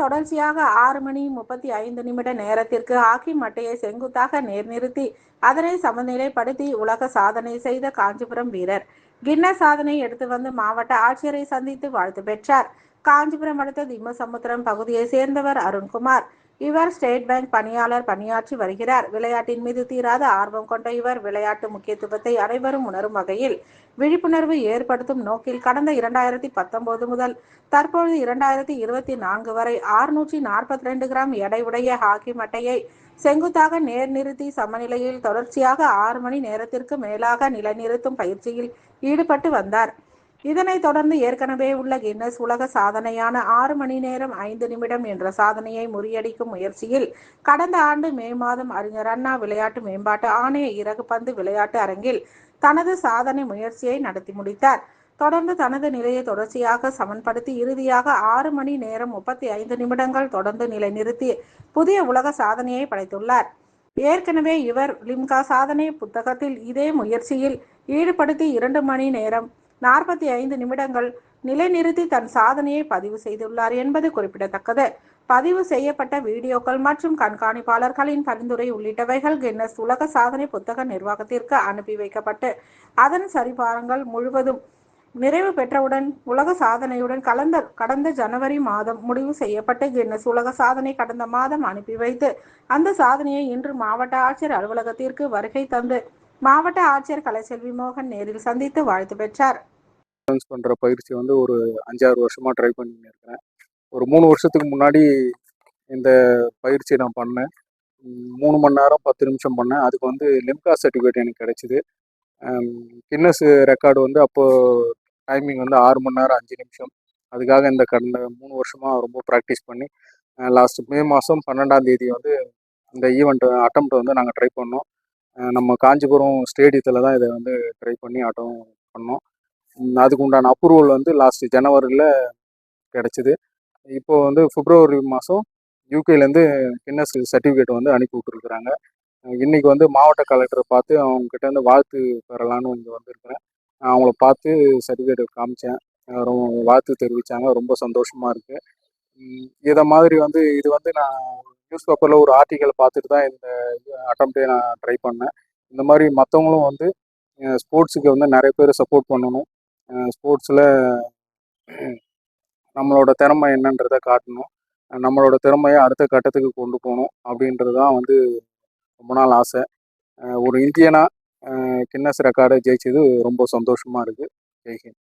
தொடர்ச்சியாக ஆறு மணி முப்பத்தி ஐந்து நிமிட நேரத்திற்கு ஹாக்கி மட்டையை செங்குத்தாக நேர்நிறுத்தி அதனை சமநிலைப்படுத்தி உலக சாதனை செய்த காஞ்சிபுரம் வீரர். கின்னஸ் சாதனை எடுத்து வந்து மாவட்ட ஆட்சியரை சந்தித்து வாழ்த்து பெற்றார். காஞ்சிபுரம் அடுத்த திம்மசமுத்திரம் பகுதியை சேர்ந்தவர் அருண்குமார். இவர் ஸ்டேட் பேங்க் பணியாளர் பணியாற்றி வருகிறார். விளையாட்டின் மீது தீராத ஆர்வம் கொண்ட இவர் விளையாட்டு முக்கியத்துவத்தை அனைவரும் உணரும் வகையில் விழிப்புணர்வு ஏற்படுத்தும் நோக்கில் கடந்த இரண்டாயிரத்தி பத்தொன்பது முதல் தற்பொழுது இரண்டாயிரத்தி இருபத்தி நான்கு வரை ஆறுநூற்றி நாற்பத்தி ரெண்டு கிராம் எடையுடைய ஹாக்கி மட்டையை செங்குத்தாக நேர் நிறுத்தி சமநிலையில் தொடர்ச்சியாக ஆறு மணி நேரத்திற்கு மேலாக நிலைநிறுத்தும் பயிற்சியில் ஈடுபட்டு வந்தார். இதனைத் தொடர்ந்து ஏற்கனவே உள்ள கின்னஸ் உலக சாதனையான ஆறு மணி நேரம் ஐந்து நிமிடம் என்ற சாதனையை முறியடிக்கும் முயற்சியில் கடந்த ஆண்டு மே மாதம் அறிஞர் அண்ணா விளையாட்டு மேம்பாட்டு ஆணைய இறகு பந்து விளையாட்டு அரங்கில் தனது சாதனை முயற்சியை நடத்தி முடித்தார். தொடர்ந்து தனது நிலையை தொடர்ச்சியாக சமன்படுத்தி இறுதியாக ஆறு மணி நேரம் முப்பத்தி ஐந்து நிமிடங்கள் தொடர்ந்து நிலைநிறுத்தி புதிய உலக சாதனையை படைத்துள்ளார். ஏற்கனவே இவர் லிம்கா சாதனை புத்தகத்தில் இதே முயற்சியில் ஈடுபடுத்தி இரண்டு மணி நேரம் நாற்பத்தி ஐந்து நிமிடங்கள் நிலைநிறுத்தி தன் சாதனையை பதிவு செய்துள்ளார் என்பது குறிப்பிடத்தக்கது. பதிவு செய்யப்பட்ட வீடியோக்கள் மற்றும் கண்காணிப்பாளர்களின் பரிந்துரை உள்ளிட்டவைகள் கின்னஸ் உலக சாதனை புத்தக நிர்வாகத்திற்கு அனுப்பி வைக்கப்பட்டு அதன் சரிபாரங்கள் முழுவதும் நிறைவு பெற்றவுடன் உலக சாதனையுடன் கலந்த கடந்த ஜனவரி மாதம் முடிவு செய்யப்பட்டு கின்னஸ் உலக சாதனை கடந்த மாதம் அனுப்பி வைத்து அந்த சாதனையை இன்று மாவட்ட ஆட்சியர் அலுவலகத்திற்கு வருகை தந்து மாவட்ட ஆட்சியர் கலைசெல்வி மோகன் நேரில் சந்தித்து வாழ்த்து பெற்றார். பேலன்ஸ் பண்ணுற பயிற்சி வந்து ஒரு அஞ்சாறு வருஷமாக ட்ரை பண்ணிட்டு இருக்கிறேன் ஒரு மூணு வருஷத்துக்கு முன்னாடி இந்த பயிற்சி நான் பண்ணேன். மூணு மணி நேரம் பத்து நிமிஷம் பண்ணேன். அதுக்கு வந்து லிம்கா சர்டிஃபிகேட் எனக்கு கிடைச்சிது. கின்னஸ் ரெக்கார்டு வந்து அப்போது டைமிங் வந்து ஆறு மணி நேரம் அஞ்சு நிமிஷம். அதுக்காக இந்த கடந்த மூணு வருஷமாக ரொம்ப ப்ராக்டிஸ் பண்ணி லாஸ்ட் மே மாதம் பன்னெண்டாம் தேதி வந்து இந்த ஈவெண்ட் அட்டம்ப்ட் வந்து நாங்கள் ட்ரை பண்ணோம். நம்ம காஞ்சிபுரம் ஸ்டேடியத்தில் தான் இதை வந்து ட்ரை பண்ணி அட்டம் பண்ணோம். அதுக்கு உண்டான அப்ரூவல் வந்து லாஸ்ட் ஜனவரியில் கிடச்சிது. இப்போது வந்து பிப்ரவரி மாதம் யூகேலேருந்து கின்னஸ் சர்டிஃபிகேட் வந்து அனுப்பி விட்டுருக்குறாங்க. இன்றைக்கி இன்னைக்கு வந்து மாவட்ட கலெக்டரை பார்த்து அவங்க வந்து வாழ்த்து பெறலான்னு இங்கே வந்திருக்கிறேன். நான் அவங்கள பார்த்து சர்டிஃபிகேட் காமிச்சேன். ரொம்ப வாழ்த்து தெரிவித்தாங்க ரொம்ப சந்தோஷமாக இருக்குது இதை மாதிரி வந்து இது வந்து நான் நியூஸ் பேப்பரில் ஒரு ஆர்டிக்கல் பார்த்துட்டு தான் இந்த அட்டம்ப்டே நான் ட்ரை பண்ணேன். இந்த மாதிரி மற்றவங்களும் வந்து ஸ்போர்ட்ஸுக்கு வந்து நிறைய பேர் சப்போர்ட் பண்ணணும். ஸ்போர்ட்ஸில் நம்மளோட திறமை என்னன்றதை காட்டணும். நம்மளோட திறமையை அடுத்த கட்டத்துக்கு கொண்டு போகணும் அப்படின்றது தான் வந்து ரொம்ப நாள் ஆசை. ஒரு இந்தியனாக கின்னஸ் ரெக்கார்டை ஜெயிச்சது ரொம்ப சந்தோஷமாக இருக்குது ஜெய்ஹிந்த்